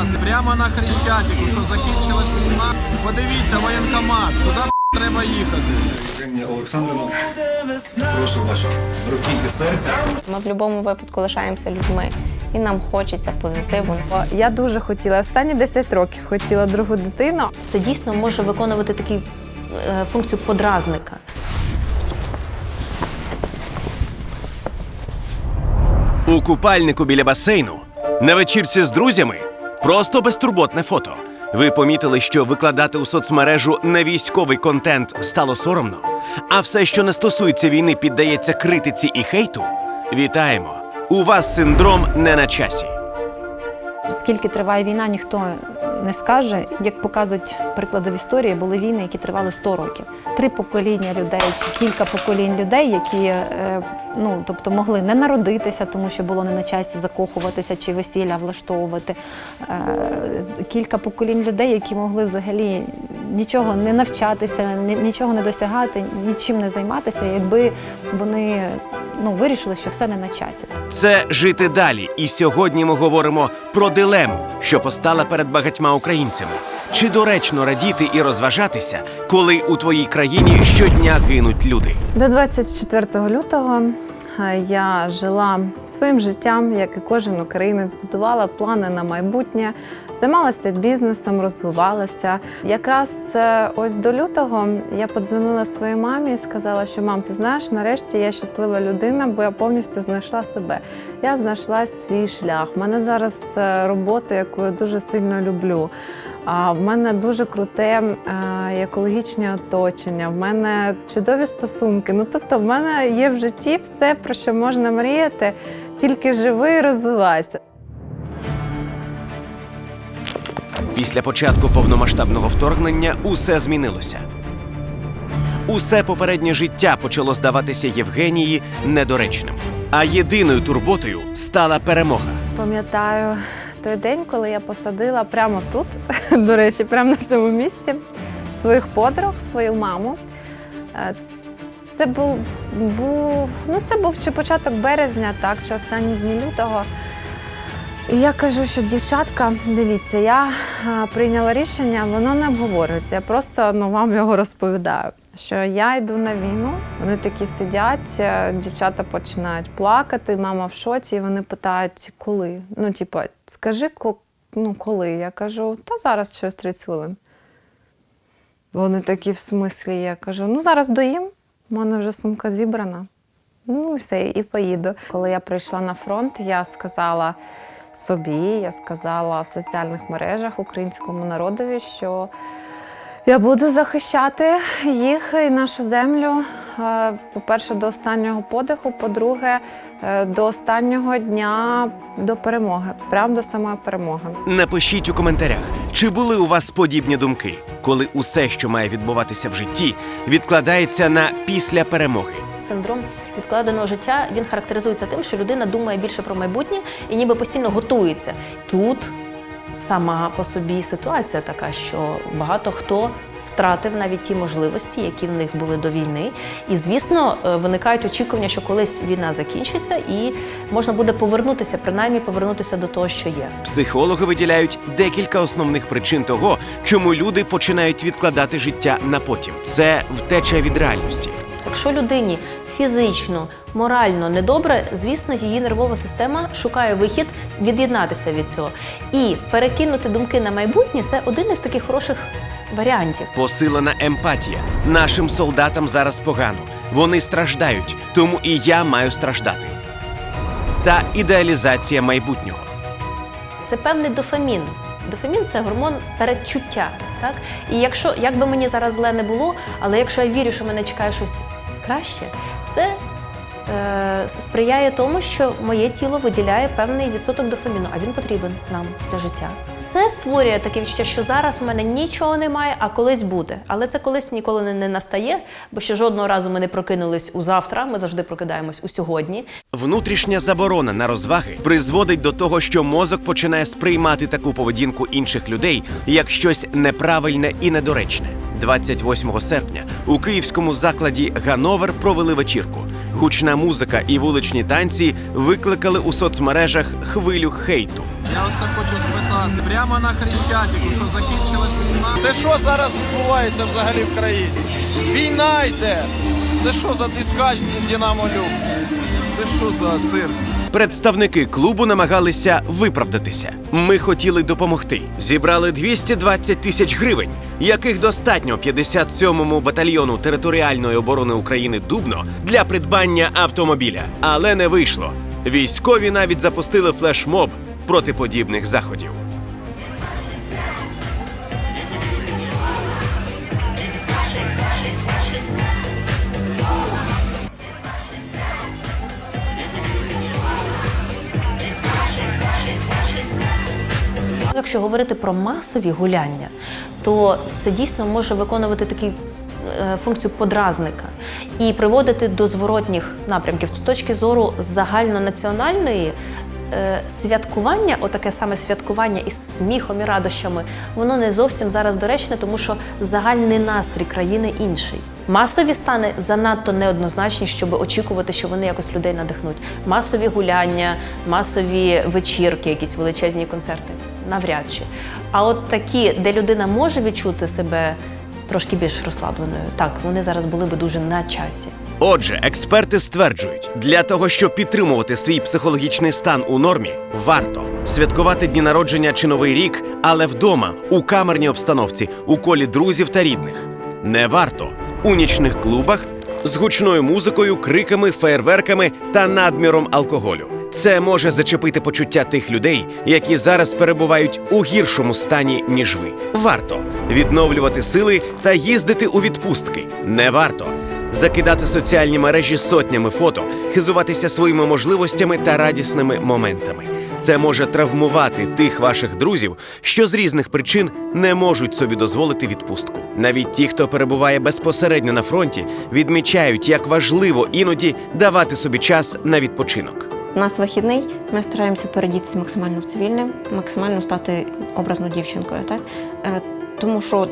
показати. Прямо на Хрещатику, що закінчилась війна. Подивіться, воєнкомат, туди треба їхати. Євгенія Олександрівна, прошу ваші руки і серця. Ми в будь-якому випадку лишаємося людьми, і нам хочеться позитиву. Я дуже хотіла останні 10 років хотіла другу дитину. Це дійсно може виконувати таку е, функцію подразника. У купальнику біля басейну, на вечірці з друзями, просто безтурботне фото. Ви помітили, що викладати у соцмережу не військовий контент стало соромно, а все, що не стосується війни, піддається критиці і хейту. Вітаємо! У вас синдром не на часі. Скільки триває війна, ніхто не скаже. Як показують приклади в історії, були війни, які тривали 100 років. Три покоління людей чи кілька поколінь людей, які е, ну тобто могли не народитися, тому що було не на часі закохуватися чи весілля влаштовувати. Е, Кілька поколінь людей, які могли взагалі нічого не навчатися, ні- нічого не досягати, нічим не займатися, якби вони ну вирішили, що все не на часі. Це жити далі. І сьогодні ми говоримо про дилему, що постала перед багатьма українцями. Чи доречно радіти і розважатися, коли у твоїй країні щодня гинуть люди? До 24 лютого е, я жила своїм життям, як і кожен українець, будувала плани на майбутнє, займалася бізнесом, розвивалася. Якраз е, ось до лютого я подзвонила своїй мамі і сказала, що мам, ти знаєш, нарешті я щаслива людина, бо я повністю знайшла себе. Я знайшла свій шлях. У мене зараз е, робота, яку я дуже сильно люблю. А в мене дуже круте е, екологічне оточення, в мене чудові стосунки. Ну тобто, в мене є в житті все, про що можна мріяти, тільки живи і розвивайся. Після початку повномасштабного вторгнення усе змінилося. Усе попереднє життя почало здаватися Євгенії недоречним. А єдиною турботою стала перемога. Пам'ятаю той день, коли я посадила прямо тут, до речі, прямо на цьому місці, своїх подруг, свою маму. Е, Це був, був, ну, це був чи початок березня, так, чи останні дні лютого. І я кажу, що дівчатка, дивіться, я прийняла рішення, воно не обговорюється. Я просто ну, вам його розповідаю. Що я йду на війну, вони такі сидять, е, дівчата починають плакати, мама в шоці, і вони питають, коли. Ну, типу, скажи, ну, коли? Я кажу, та зараз через 30 хвилин. Вони такі в смислі, я кажу, ну зараз доїм, в мене вже сумка зібрана. Ну, все, і поїду. Коли я прийшла на фронт, я сказала собі, я сказала в соціальних мережах українському народові, що я буду захищати їх і нашу землю. е, По-перше, до останнього подиху, по-друге, е, до останнього дня до перемоги, прямо до самої перемоги. Напишіть у коментарях, чи були у вас подібні думки, коли усе, що має відбуватися в житті, відкладається на після перемоги. Синдром відкладеного життя він характеризується тим, що людина думає більше про майбутнє і ніби постійно готується. Тут сама по собі ситуація така, що багато хто втратив навіть ті можливості, які в них були до війни. І звісно, е, виникають очікування, що колись війна закінчиться, і можна буде повернутися, принаймні повернутися до того, що є. Психологи виділяють декілька основних причин того, чому люди починають відкладати життя на потім. Це втеча від реальності. Якщо людині фізично, морально недобре, звісно, її нервова система шукає вихід від'єднатися від цього. І перекинути думки на майбутнє це один із таких хороших варіантів. Посилена емпатія. Нашим солдатам зараз погано. Вони страждають, тому і я маю страждати. Та ідеалізація майбутнього. Це певний дофамін. Дофамін це гормон передчуття. Так? І якщо як би мені зараз зле не було, але якщо я вірю, що мене чекає щось краще, це е, сприяє тому, що моє тіло виділяє певний відсоток дофаміну, а він потрібен нам для життя. Це створює таке відчуття, що зараз у мене нічого немає, а колись буде. Але це колись ніколи не, не настає, бо ще жодного разу ми не прокинулись у завтра. Ми завжди прокидаємось у сьогодні. Внутрішня заборона на розваги призводить до того, що мозок починає сприймати таку поведінку інших людей як щось неправильне і недоречне. 28 серпня у київському закладі Гановер провели вечірку. Гучна музика і вуличні танці викликали у соцмережах хвилю хейту. Я оце хочу спитати. Прямо на Хрещатику, що закінчилась війна. Це що зараз відбувається взагалі в країні? Війна йде! Це що за дискач Динамо Люкс? Це що за цирк? Представники клубу намагалися виправдатися. Ми хотіли допомогти. Зібрали 220 тисяч гривень, яких достатньо 57-му батальйону територіальної оборони України Дубно для придбання автомобіля, але не вийшло. Військові навіть запустили флешмоб проти подібних заходів. Якщо говорити про масові гуляння, то це дійсно може виконувати такий е, функцію подразника і приводити до зворотніх напрямків з точки зору загальнонаціональної. е, Святкування, отаке саме святкування із сміхом і радощами, воно не зовсім зараз доречне, тому що загальний настрій країни інший. Масові стани занадто неоднозначні, щоб очікувати, що вони якось людей надихнуть. Масові гуляння, масові вечірки, якісь величезні концерти навряд чи. А от такі, де людина може відчути себе трошки більш розслабленою, так вони зараз були би дуже на часі. Отже, експерти стверджують, для того, щоб підтримувати свій психологічний стан у нормі, варто святкувати дні народження чи новий рік, але вдома, у камерній обстановці, у колі друзів та рідних. Не варто у нічних клубах з гучною музикою, криками, феєрверками та надміром алкоголю. Це може зачепити почуття тих людей, які зараз перебувають у гіршому стані, ніж ви. Варто відновлювати сили та їздити у відпустки. Не варто закидати соціальні мережі сотнями фото, хизуватися своїми можливостями та радісними моментами. Це може травмувати тих ваших друзів, що з різних причин не можуть собі дозволити відпустку. Навіть ті, хто перебуває безпосередньо на фронті, відмічають, як важливо іноді давати собі час на відпочинок. У нас вихідний, ми стараємося передітися максимально в цивільне, максимально стати образно дівчинкою, так? Е, Тому що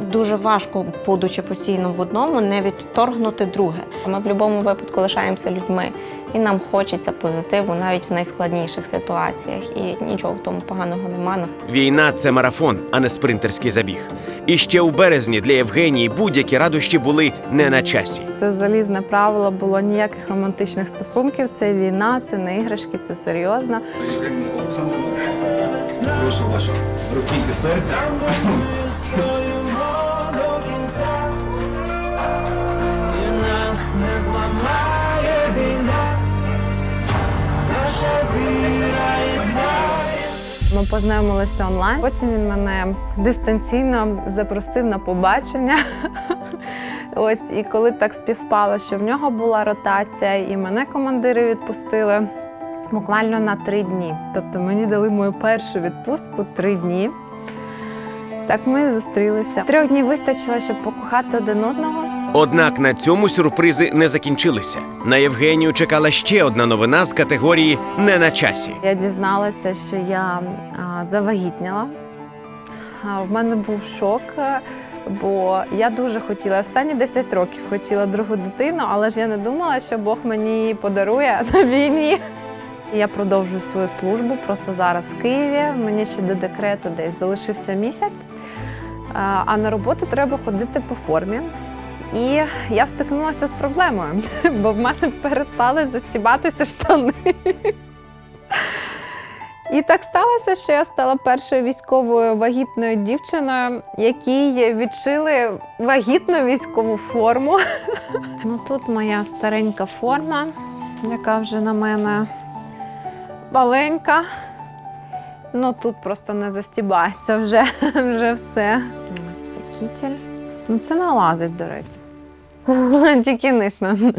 дуже важко, будучи постійно в одному, не відторгнути друге. Ми в будь-якому випадку лишаємося людьми, і нам хочеться позитиву навіть в найскладніших ситуаціях. І нічого в тому поганого немає. Війна це марафон, а не спринтерський забіг. І ще у березні для Євгенії будь-які радощі були не на часі. Це залізне правило було ніяких романтичних стосунків. Це війна, це не іграшки, це серйозно. Прошу ваші руки і серця. Ми познайомилися онлайн. Потім він мене дистанційно запросив на побачення. Ось і коли так співпало, що в нього була ротація, і мене командири відпустили буквально на три дні. Тобто мені дали мою першу відпустку три дні. Так ми зустрілися. Трьох днів вистачило, щоб покохати один одного. Однак на цьому сюрпризи не закінчилися. На Євгенію чекала ще одна новина з категорії не на часі. Я дізналася, що я а, завагітняла. А, в мене був шок, е, бо я дуже хотіла останні 10 років хотіла другу дитину, але ж я не думала, що Бог мені її подарує на війні. Я продовжую свою службу просто зараз в Києві. Мені ще до декрету десь залишився місяць. А, А на роботу треба ходити по формі. І я стикнулася з проблемою, бо в мене перестали застібатися штани. І так сталося, що я стала першою військовою вагітною дівчиною, якій відшили вагітну військову форму. Ну тут моя старенька форма, яка вже на мене маленька. Ну тут просто не застібається вже, вже все. Ось це кітель. Ну це налазить, до речі. Тільки нам.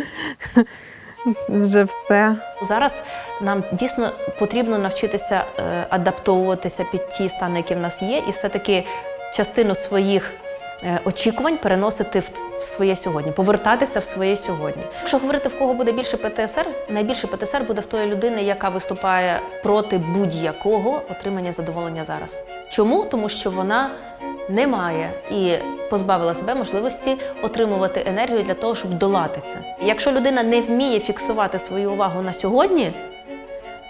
Вже все. Зараз нам дійсно потрібно навчитися е, адаптовуватися під ті стани, які в нас є, і все-таки частину своїх е, очікувань переносити в, в своє сьогодні, повертатися в своє сьогодні. Якщо говорити в кого буде більше ПТСР, найбільше ПТСР буде в тої людини, яка виступає проти будь-якого отримання задоволення зараз. Чому? Тому що вона немає і позбавила себе можливості отримувати енергію для того, щоб долати це. Якщо людина не вміє фіксувати свою увагу на сьогодні,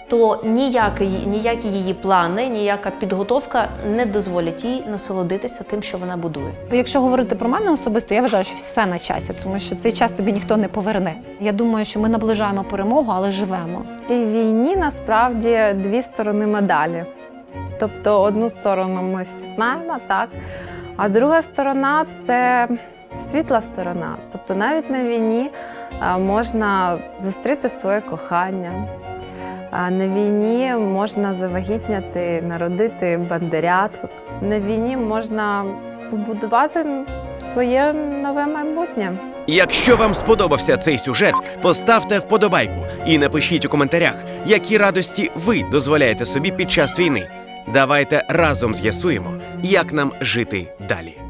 то ніякі, ніякі її плани, ніяка підготовка не дозволять їй насолодитися тим, що вона будує. Якщо говорити про мене особисто, я вважаю, що все на часі, тому що цей час тобі ніхто не поверне. Я думаю, що ми наближаємо перемогу, але живемо. В цій війні насправді дві сторони медалі. Тобто одну сторону ми всі знаємо, так, а друга сторона це світла сторона. Тобто навіть на війні можна зустріти своє кохання. А на війні можна завагітняти, народити бандеряток. На війні можна побудувати своє нове майбутнє. Якщо вам сподобався цей сюжет, поставте вподобайку і напишіть у коментарях, які радості ви дозволяєте собі під час війни. Давайте разом з'ясуємо, як нам жити далі.